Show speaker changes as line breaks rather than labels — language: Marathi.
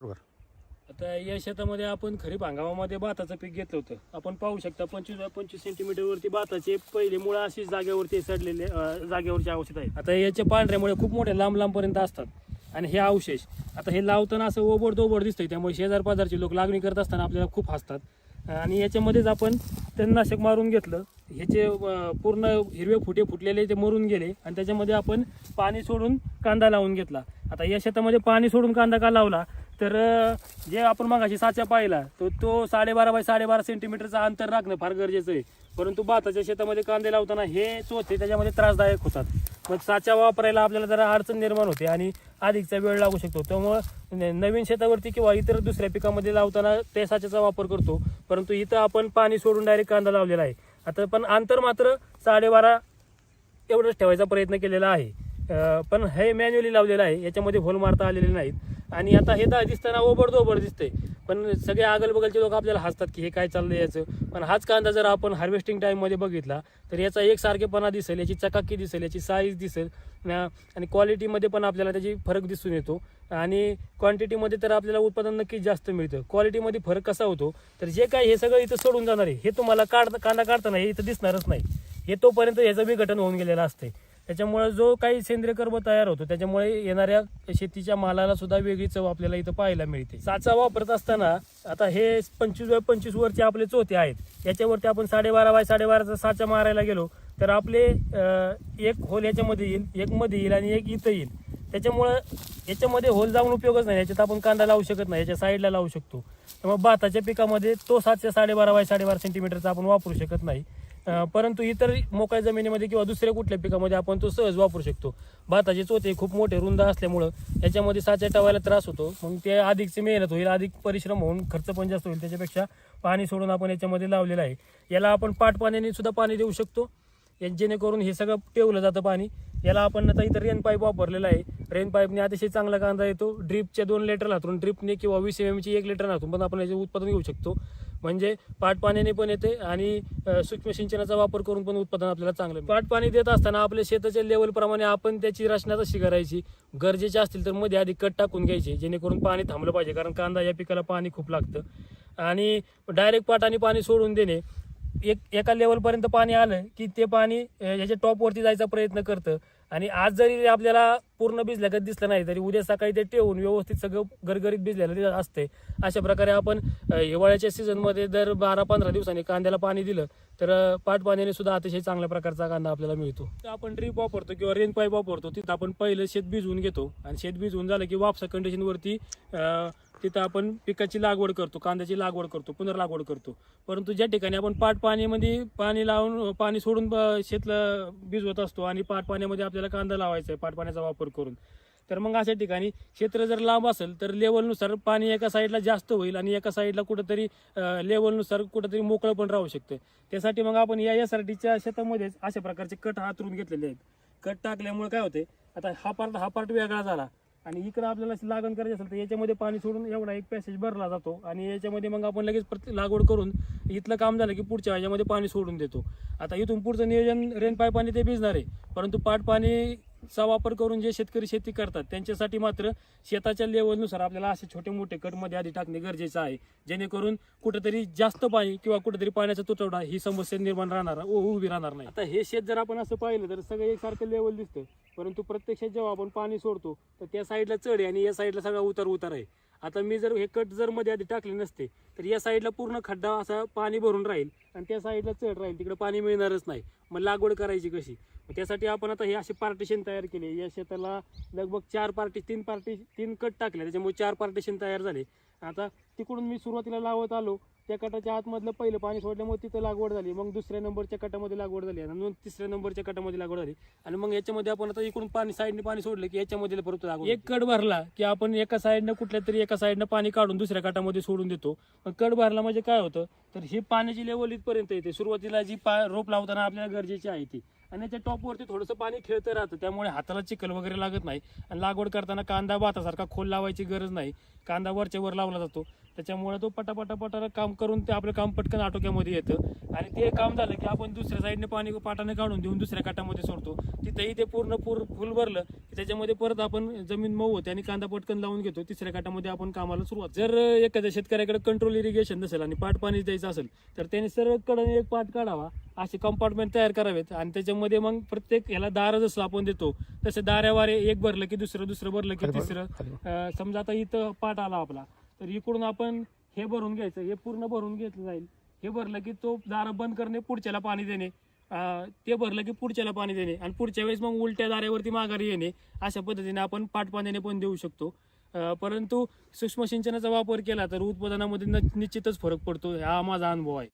बरोबर
आता या शेतामध्ये आपण खरीप हंगामामध्ये भाताचं पीक घेतलं होतं. आपण पाहू शकता पंचवीस पंचवीस सेंटीमीटरवरती भाताचे पहिले मुळं अशी जागेवरती सडलेले जागेवरचे अवशेष आहेत. आता याचे पांढऱ्यामुळे खूप मोठे लांब लांबपर्यंत असतात. आणि हे अवशेष आता हे लावताना असं ओबड दोबड दिसतंय त्यामुळे शेजार पाजारचे लोक लागणी करत असताना आपल्याला खूप हसतात. आणि याच्यामध्येच आपण तणनाशक मारून घेतलं. ह्याचे पूर्ण हिरवे फुटे फुटलेले ते मरून गेले. आणि त्याच्यामध्ये आपण पाणी सोडून कांदा लावून घेतला. आता या शेतामध्ये पाणी सोडून कांदा का लावला? तर जे आपण मगाशी साचा पाहिला तर तो साडेबारा बाय साडेबारा सेंटीमीटरचा अंतर राखणं फार गरजेचं आहे. परंतु भाताच्या शेतामध्ये कांदे लावताना हे चोथे त्याच्यामध्ये त्रासदायक होतात. मग साचा वापरायला आपल्याला जरा अडचण निर्माण होते आणि अधिकचा वेळ लागू शकतो. त्यामुळं न- नवीन शेतावरती किंवा इतर दुसऱ्या पिकामध्ये लावताना ते साच्याचा वापर करतो. परंतु इथं आपण पाणी सोडून डायरेक्ट कांदा लावलेला आहे. आता पण अंतर मात्र साडेबारा एवढंच ठेवायचा प्रयत्न केलेला आहे. पण हे मॅन्युअली लावलेलं आहे याच्यामध्ये होल मारता आलेले नाहीत. आणि आता हे दा दिसताना ओबड दोबड दिसतंय. पण सगळे अगलबगलचे लोक आपल्याला हसतात की हे काय चाललंय याचं. पण हाच कांदा जर आपण हार्वेस्टिंग टाईममध्ये बघितला तर याचा एकसारखेपणा दिसेल याची चकाकी दिसेल याची साईज दिसेल आणि क्वालिटीमध्ये पण आपल्याला त्याची फरक दिसून येतो. आणि क्वांटिटीमध्ये तर आपल्याला उत्पादन नक्कीच जास्त मिळतं. क्वालिटीमध्ये फरक कसा होतो? तर जे काय हे सगळं इथं सोडून जाणार आहे हे तुम्हाला काढ कांदा काढताना हे इथं दिसणारच नाही. हे तोपर्यंत ह्याचं विघटन होऊन गेलेलं असते त्याच्यामुळे जो काही सेंद्रिय कर्ब तयार होतो त्याच्यामुळे येणाऱ्या शेतीच्या मालाला सुद्धा वेगळी चव आपल्याला इथं पाहायला मिळते. साचा वापरत असताना आता हे पंचवीस बाय पंचवीस वरचे आपले चोथे आहेत. याच्यावरती आपण साडेबारा बाय साडेबाराचा साचा मारायला गेलो तर आपले एक होल याच्यामध्ये येईल एक मध्ये येईल आणि एक इथं येईल. त्याच्यामुळं याच्यामध्ये होल जाऊन उपयोगच नाही. याच्यात आपण कांदा लावू शकत नाही याच्या साईडला लावू शकतो. त्यामुळे भाताच्या पिकामध्ये तो सातशे साडेबारा बाय साडेबारा सेंटीमीटरचा आपण वापरू शकत नाही. परंतु इतर मोकळ्या जमिनीमध्ये किंवा दुसऱ्या कुठल्या पिकामध्ये आपण तो सहज वापरू शकतो. भाताचे चोते खूप मोठे रुंद असल्यामुळं याच्यामध्ये साचे टवायला त्रास होतो. मग ते अधिकची मेहनत होईल अधिक परिश्रम होऊन खर्च पण जास्त होईल त्याच्यापेक्षा पाणी सोडून आपण याच्यामध्ये लावलेलं आहे. याला आपण पाट पाण्याने सुद्धा पाणी देऊ शकतो. या- जेणेकरून हे सगळं ठेवलं जातं पाणी. याला आपण आता इथं रेन पाईप वापरलेला आहे. रेन पाईपने अतिशय चांगला कांदा येतो. ड्रीपच्या दोन लिटर हातून ड्रिपने किंवा वीस एम ची एक लिटर हातून पण आपण याचे उत्पादन घेऊ शकतो. म्हणजे पाटपाण्याने पण येते आणि सूक्ष्म सिंचनाचा वापर करून पण उत्पादन आपल्याला चांगलं पाट पाणी देत असताना आपल्या शेताच्या लेवलप्रमाणे आपण त्याची रचना तशी करायची गरजेचे असतील तर मध्ये आधी कट टाकून घ्यायचे जेणेकरून पाणी थांबलं पाहिजे कारण कांदा या पिकाला पाणी खूप लागतं. आणि डायरेक्ट पाटाने पाणी सोडून देणे एक एका लेवलपर्यंत पाणी आलं की ते पाणी याच्या टॉपवरती जायचा प्रयत्न करतं. आणि आज जरी आपल्याला पूर्ण भिजल्यागत दिसलं नाही तरी उद्या सकाळी ते ठेवून व्यवस्थित सगळं गरगरीत भिजलेलं असते अशा प्रकारे आपण हिवाळ्याच्या सीझनमध्ये दर बारा पंधरा दिवसांनी कांद्याला पाणी दिलं तर पाट पाण्याने सुद्धा अतिशय चांगल्या प्रकारचा कांदा आपल्याला मिळतो. तर आपण ड्रीप वापरतो किंवा रेन पाईप वापरतो तिथं आपण पहिलं शेत भिजवून घेतो. आणि शेत भिजवून झालं की वापसा कंडिशनवरती तिथं आपण पिकाची लागवड करतो कांद्याची लागवड करतो पुनर्लागवड करतो. परंतु ज्या ठिकाणी आपण पाट पाण्यामध्ये पाणी लावून पाणी सोडून ब- शेतला भिजवत असतो आणि पाट पाण्यामध्ये आपल्याला कांदा लावायचा आहे पाट पाण्याचा वापर करून तर मग अशा ठिकाणी क्षेत्र जर लांब असेल तर लेवलनुसार पाणी एका साईडला जास्त होईल आणि एका साईडला कुठंतरी लेवलनुसार कुठंतरी मोकळं पण राहू शकतं. त्यासाठी मग आपण या एस आर टीच्या शेतामध्येच अशा प्रकारचे कट हातरून घेतलेले आहेत. कट टाकल्यामुळे काय होते आता हा पार्ट हा पार्ट वेगळा झाला. आणि इकडं आपल्याला लागण करायची असेल तर याच्यामध्ये पाणी सोडून एवढा एक पॅसेज भरला जातो. आणि याच्यामध्ये मग आपण लगेच प्रत्येक लागवड करून इथलं काम झालं की पुढच्या ह्याच्यामध्ये पाणी सोडून देतो. आता इथून पुढचं नियोजन रेन पाणी ते भिजणार आहे. परंतु पाट पाणीचा वापर करून जे शेतकरी शेती करतात त्यांच्यासाठी मात्र शेताच्या लेवलनुसार आपल्याला असे छोटे मोठे कटमध्ये आधी टाकणे गरजेचं आहे. जेणेकरून कुठेतरी जास्त पाणी किंवा कुठेतरी पाण्याचा तुटवडा ही समस्या निर्माण राहणार उ- उभी राहणार नाही. आता हे शेत जर आपण असं पाहिलं तर सगळं एकसारखं लेवल दिसतं. परंतु प्रत्यक्षात जेव्हा आपण पाणी सोडतो तर त्या साईडला चढ आहे आणि या साईडला सगळा उतार उतार आहे. आता मी जर हे कट जर मध्ये आधी टाकले नसते तर या साईडला पूर्ण खड्डा असा पाणी भरून राहील आणि त्या साईडला चढ राहील तिकडे पाणी मिळणारच नाही. मग लागवड करायची कशी? त्यासाठी आपण आता हे असे पार्टिशन तयार केले. या शेताला लगभग चार पार्टी तीन पार्टी तीन कट टाकले. त्याच्यामुळे चार पार्टिशन तयार झाले. आता तिकडून मी सुरुवातीला लावत आलो. त्या कटाच्या आतमधलं पहिलं पाणी सोडल्यामुळे तिथं लागवड झाली. मग दुसऱ्या नंबरच्या कटामध्ये लागवड झाली. आणि मग तिसऱ्या नंबरच्या कटामध्ये लागवड झाली. आणि मग याच्यामध्ये आपण आता इकडून पाणी साईडने पाणी सोडलं की याच्यामध्ये परत लागवड एक कड भरला की आपण एका साईडनं कुठल्या तरी एका साईडनं पाणी काढून दुसऱ्या कटामध्ये सोडून देतो. मग कड भरला म्हणजे काय होतं? तर ही पाण्याची लेवल इथपर्यंत येते. सुरुवातीला जी पा रोप लावताना आपल्याला गरजेची आहे ती. आणि याच्या टॉपवरती थोडंसं पाणी खेळतं राहतं. त्यामुळे हाताला चिखल वगैरे लागत नाही. आणि लागवड करताना कांदा भातासारखा खोल लावायची गरज नाही. कांदा वरच्या वर लावला जातो. त्याच्यामुळे तो पटापटा पटाला काम करून ते आपलं काम पटकन आटोक्यामध्ये येतं. आणि ते काम झालं की आपण दुसऱ्या साईडने पाणी पाटाने काढून देऊन दुसऱ्या काटामध्ये सोडतो. तिथेही ते पूर्ण पूर फुल भरलं की त्याच्यामध्ये परत आपण जमीन मऊ होते आणि कांदा पटकन लावून घेतो. तिसऱ्या काटामध्ये आपण कामाला सुरुवात. जर एखाद्या शेतकऱ्याकडे कंट्रोल इरिगेशन नसेल आणि पाट पाणी द्यायचं असेल तर त्याने सरळकडे एक पाट काढावा. असे कंपार्टमेंट तयार करावेत. आणि त्याच्यामध्ये मग प्रत्येक याला दार जसं आपण देतो तसे दाऱ्यावारे एक भरलं की दुसरं दुसरं भरलं की तिसरं. समजा आता इथं पाट आला आपला. तर इकडून आपण हे भरून घ्यायचं हे पूर्ण भरून घेतलं जाईल. हे भरलं की तो दार बंद करणे पुढच्याला पाणी देणे. ते भरलं की पुढच्याला पाणी देणे. आणि पुढच्या वेळेस मग उलट्या दाऱ्यावरती माघारी येणे. अशा पद्धतीने आपण पाट पाण्याने पण देऊ शकतो. परंतु सूक्ष्म सिंचनाचा वापर केला तर उत्पादनामध्ये न- निश्चितच फरक पडतो. हा माझा अनुभव आहे.